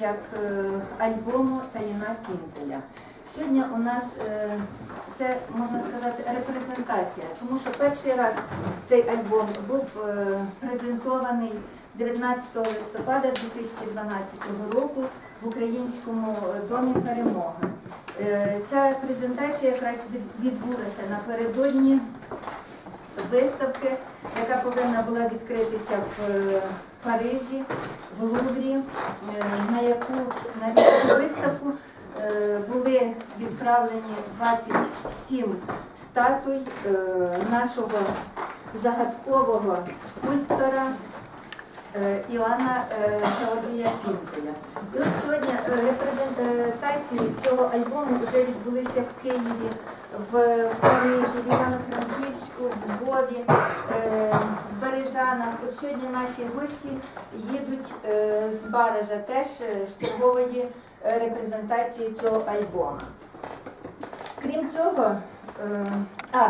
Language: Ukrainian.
Як е, альбому Таїна Кінзеля. Сьогодні у нас е, це можна сказати репрезентація, тому що перший раз цей альбом був е, презентований 19 листопада 2012 року в Українському домі перемоги. Ця презентація якраз відбулася напередодні виставки, яка повинна була відкритися в е, Парижі, в Луврі, е, на яку на цю виставку е, були відправлені 27 статуй нашого загадкового скульптора Іоанна Георгія Кінцеля. І от сьогодні репрезентації цього альбому вже відбулися в Києві, в Парижі, в Івано-Франківську, в Львові, е, в Бережанах. От сьогодні наші гості їдуть е, з Бережа теж е, з чергової репрезентації цього альбому. Крім цього, а,